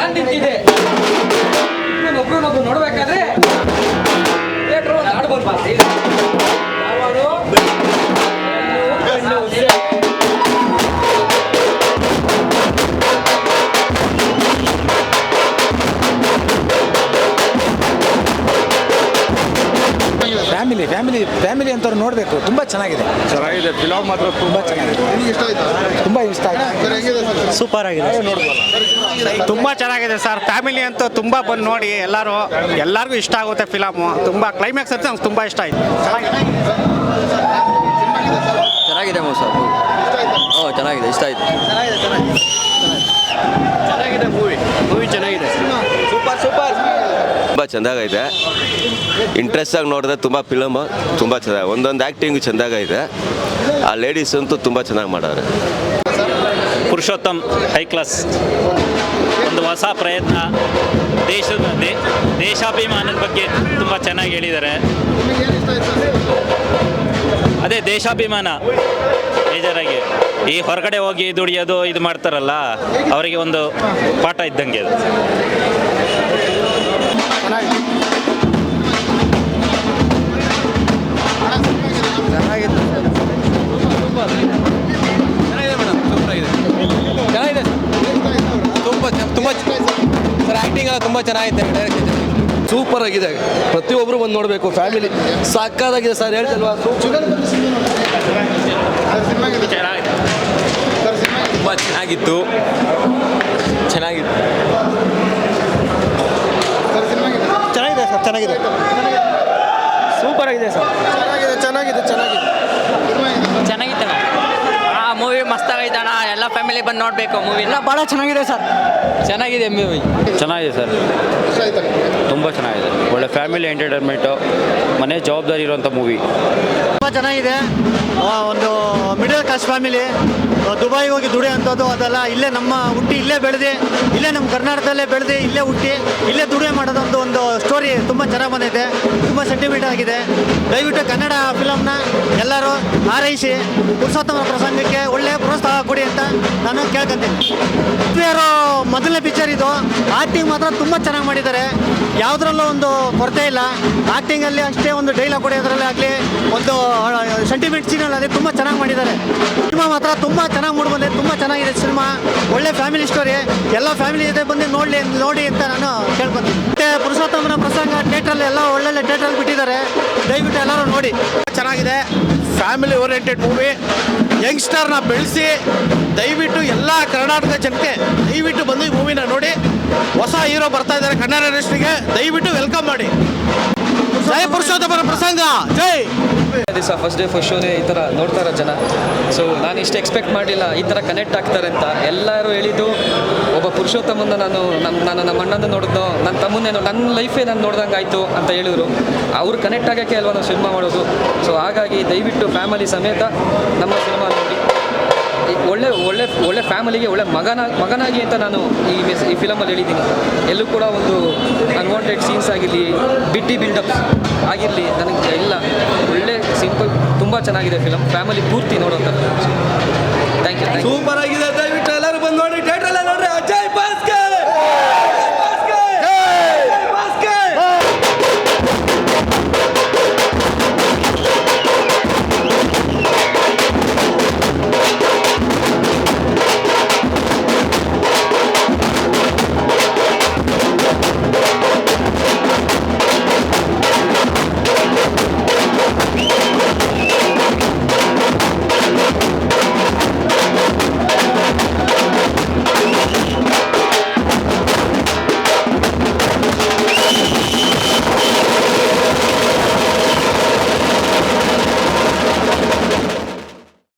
何で聞いて family family family ಅಂತವ್ರು ನೋಡಬೇಕು. ತುಂಬ ಚೆನ್ನಾಗಿದೆ. ಚೆನ್ನಾಗಿದೆ. ಫಿಲಮ್ ಮಾತ್ರ ತುಂಬ ಚೆನ್ನಾಗಿದೆ. ತುಂಬ ಇಷ್ಟ ಆಗಿದೆ. ಸೂಪರ್ ಆಗಿದೆ ತುಂಬಾ ಚೆನ್ನಾಗಿದೆ ಸರ್. ಫ್ಯಾಮಿಲಿ ಅಂತೂ ತುಂಬಾ ಬಂದು ನೋಡಿ ಎಲ್ಲರೂ ಎಲ್ಲರಿಗೂ ಇಷ್ಟ ಆಗುತ್ತೆ ಫಿಲಮು ತುಂಬಾ ಕ್ಲೈಮ್ಯಾಕ್ಸ್ ಅಂತ ನಂಗೆ ತುಂಬಾ ಇಷ್ಟ ಆಯ್ತು. ಚೆನ್ನಾಗಿದೆ ಮೋ ಸರ್. ಓ ಚೆನ್ನಾಗಿದೆ. ಇಷ್ಟ ಆಯ್ತು. ಚೆನ್ನಾಗಿದೆ ಮೂವಿ. ಮೂವಿ ಚೆನ್ನಾಗಿದೆ. ತುಂಬ ಚೆಂದಾಗೈತೆ. ಇಂಟ್ರೆಸ್ಟಾಗಿ ನೋಡಿದ್ರೆ ತುಂಬ ಫಿಲಮ್ ತುಂಬ ಚೆನ್ನಾಗಿ ಒಂದೊಂದು ಆ್ಯಕ್ಟಿಂಗ್ ಚೆಂದಾಗೈತೆ. ಆ ಲೇಡೀಸ್ ಅಂತೂ ತುಂಬ ಚೆನ್ನಾಗಿ ಮಾಡಿದ್ರೆ ಪುರುಷೋತ್ತಮ್ ಹೈ ಕ್ಲಾಸ್ ಒಂದು ಹೊಸ ಪ್ರಯತ್ನ. ದೇಶದ ದೇಶಾಭಿಮಾನದ ಬಗ್ಗೆ ತುಂಬ ಚೆನ್ನಾಗಿ ಹೇಳಿದ್ದಾರೆ. ಅದೇ ದೇಶಾಭಿಮಾನ. ಬೇಜಾರಾಗಿ ಈ ಹೊರಗಡೆ ಹೋಗಿ ದುಡಿಯೋದು, ಇದು ಮಾಡ್ತಾರಲ್ಲ, ಅವರಿಗೆ ಒಂದು ಪಾಠ ಇದ್ದಂಗೆ ಅದು. ತುಂಬ ಚೆನ್ನಾಗಿದೆ ಡೈರೆಕ್ಷನ್ ಸೂಪರ್ ಆಗಿದೆ. ಪ್ರತಿಯೊಬ್ಬರು ಬಂದು ನೋಡಬೇಕು ಫ್ಯಾಮಿಲಿ ಸಾಕಾಗಿದೆ ಸರ್ ಹೇಳ್ತಲ್ವಾ? ತುಂಬ ಚೆನ್ನಾಗಿತ್ತು. ಚೆನ್ನಾಗಿತ್ತು. ಚೆನ್ನಾಗಿದೆ ಸರ್ ಚೆನ್ನಾಗಿದೆ. ಸೂಪರ್ ಆಗಿದೆ ಸರ್. ಚೆನ್ನಾಗಿದೆ ಚೆನ್ನಾಗಿದೆ ಚೆನ್ನಾಗಿದೆ. ಚೆನ್ನಾಗಿತ್ತು. ಆ ಮೂವಿ ಮಸ್ತಾಗೈತಣ್ಣ ಎಲ್ಲ ಫ್ಯಾಮಿಲಿ ಬಂದು ನೋಡಬೇಕು ಮೂವಿ ಎಲ್ಲ ಭಾಳ ಚೆನ್ನಾಗಿದೆ ಸರ್. ಚೆನ್ನಾಗಿದೆ ಮೂವಿ ಚೆನ್ನಾಗಿದೆ ಸರ್. ತುಂಬ ಚೆನ್ನಾಗಿದೆ. ಒಳ್ಳೆ ಫ್ಯಾಮಿಲಿ ಎಂಟರ್ಟೈನ್ಮೆಂಟು ಮನೆ ಜವಾಬ್ದಾರಿ ಇರುವಂಥ ಮೂವಿ ತುಂಬ ಚೆನ್ನಾಗಿದೆ. ಒಂದು ಮಿಡಲ್ ಕ್ಲಾಸ್ ಫ್ಯಾಮಿಲಿ ದುಬೈ ಹೋಗಿ ದುಡಿಯೋಂಥದ್ದು ಅದೆಲ್ಲ ಇಲ್ಲೇ ನಮ್ಮ ಹುಟ್ಟಿ ಇಲ್ಲೇ ಬೆಳೆದು ಇಲ್ಲೇ ನಮ್ಮ ಕರ್ನಾಟಕದಲ್ಲೇ ಬೆಳೆದು ಇಲ್ಲೇ ಹುಟ್ಟಿ ಇಲ್ಲೇ ದುಡಿಮೆ ಮಾಡೋದೊಂದು ಒಂದು ಸ್ಟೋರಿ ತುಂಬ ಚೆನ್ನಾಗಿ ಬಂದಿದೆ ತುಂಬ ಸೆಂಟಿಮೆಂಟ್ ಆಗಿದೆ. ದಯವಿಟ್ಟು ಕನ್ನಡ ಫಿಲಮ್ನ ಎಲ್ಲರೂ ಹಾರೈಸಿ ಪುರುಷೋತ್ತಮ ಪ್ರಸಂಗಕ್ಕೆ ಒಳ್ಳೆಯ ಅಂತ ನಾನು ಕೇಳ್ಕೊಂತೀನಿ. ಪ್ರಿಯರು ಮೊದಲನೇ ಪಿಕ್ಚರ್ ಇದು ಆಕ್ಟಿಂಗ್ ಮಾತ್ರ ತುಂಬ ಚೆನ್ನಾಗಿ ಮಾಡಿದ್ದಾರೆ. ಯಾವುದ್ರಲ್ಲೂ ಒಂದು ಕೊರತೆ ಇಲ್ಲ. ಆಕ್ಟಿಂಗಲ್ಲಿ ಅಷ್ಟೇ ಒಂದು ಡೈಲಾಗ್ ಕೊಡೋದ್ರಲ್ಲಿ ಆಗಲಿ, ಒಂದು ಸೆಂಟಿಮೆಂಟ್ ಸೀನಲ್ಲಿ ತುಂಬ ಚೆನ್ನಾಗಿ ಮಾಡಿದ್ದಾರೆ. ಸಿನಿಮಾ ಮಾತ್ರ ತುಂಬ ಚೆನ್ನಾಗಿ ಮೂಡಿ ತುಂಬ ಚೆನ್ನಾಗಿದೆ ಸಿನಿಮಾ. ಒಳ್ಳೆ ಫ್ಯಾಮಿಲಿ ಸ್ಟೋರಿ ಎಲ್ಲ ಫ್ಯಾಮಿಲಿ ಜೊತೆ ಬಂದು ನೋಡಲಿ, ನೋಡಿ ಅಂತ ನಾನು ಕೇಳ್ಕೊತೀನಿ. ಮತ್ತು ಪುರುಷೋತ್ತಮನ ಪ್ರಸಂಗ ಥಿಯೇಟ್ರಲ್ಲಿ ಎಲ್ಲ ಒಳ್ಳೊಳ್ಳೆ ಥಿಯೇಟ್ರಲ್ಲಿ ಬಿಟ್ಟಿದ್ದಾರೆ. ದಯವಿಟ್ಟು ಎಲ್ಲರೂ ನೋಡಿ. ಚೆನ್ನಾಗಿದೆ. ಫ್ಯಾಮಿಲಿ ಓರಿಯೆಂಟೆಡ್ ಮೂವಿ ಯಂಗ್ಸ್ಟರ್ನ ಬೆಳೆಸಿ, ದಯವಿಟ್ಟು ಎಲ್ಲ ಕರ್ನಾಟಕ ಜನತೆ ದಯವಿಟ್ಟು ಬಂದು ಈ ಮೂವಿನ ನೋಡಿ. ಹೊಸ ಹೀರೋ ಬರ್ತಾ ಇದ್ದಾರೆ ಕನ್ನಡ ಇಂಡಸ್ಟ್ರಿಗೆ ದಯವಿಟ್ಟು ವೆಲ್ಕಮ್ ಮಾಡಿ. ಜೈ ಪುರುಷೋತ್ತಮರ ಪ್ರಸಂಗ. ಜೈ. ದಿವಸ ಫಸ್ಟ್ ಡೇ ಫಸ್ಟ್ ಶೋನೇ ಈ ಥರ ನೋಡ್ತಾರೆ ಜನ. ಸೊ ನಾನು ಇಷ್ಟು ಎಕ್ಸ್ಪೆಕ್ಟ್ ಮಾಡಿಲ್ಲ. ಈ ಥರ ಕನೆಕ್ಟ್ ಆಗ್ತಾರೆ ಅಂತ ಎಲ್ಲರೂ ಹೇಳಿದ್ದು. ಒಬ್ಬ ಪುರುಷೋತ್ತಮನ ನಾನು ನಮ್ಮ ನಾನು ನಮ್ಮ ಅಣ್ಣನ ನೋಡಿದ್ನೋ ನನ್ನ ತಮ್ಮನ್ನೇ ನನ್ನ ಲೈಫೇ ನಾನು ನೋಡ್ದಂಗೆ ಆಯಿತು ಅಂತ ಹೇಳಿದ್ರು. ಅವ್ರು ಕನೆಕ್ಟ್ ಆಗೋಕ್ಕೆ ಅಲ್ವಾ ನಾವು ಸಿನಿಮಾ ಮಾಡೋದು? ಸೊ ಹಾಗಾಗಿ ದಯವಿಟ್ಟು ಫ್ಯಾಮಿಲಿ ಸಮೇತ ನಮ್ಮ ಸಿನಿಮಾ ಒಳ್ಳೆ ಫ್ಯಾಮಿಲಿಗೆ, ಒಳ್ಳೆ ಮಗನ, ಮಗನಾಗಿ ಅಂತ ನಾನು ಈ ಮೆಸ್, ಈ ಫಿಲಮಲ್ಲಿ ಹೇಳಿದ್ದೀನಿ. ಎಲ್ಲೂ ಕೂಡ ಒಂದು ಅನ್ವಾಂಟೆಡ್ ಸೀನ್ಸ್ ಆಗಿರಲಿ, ಬಿಟ್ಟಿ ಬಿಲ್ಡಪ್ ಆಗಿರಲಿ, ನನಗೆ ಇಲ್ಲ ಒಳ್ಳೆ ಸಿಂಪಲ್ ತುಂಬ ಚೆನ್ನಾಗಿದೆ ಫಿಲಮ್ ಫ್ಯಾಮಿಲಿ ಪೂರ್ತಿ ನೋಡೋಂಥ ಥ್ಯಾಂಕ್ ಯು ಸೂಪರ್ ಆಗಿದೆ.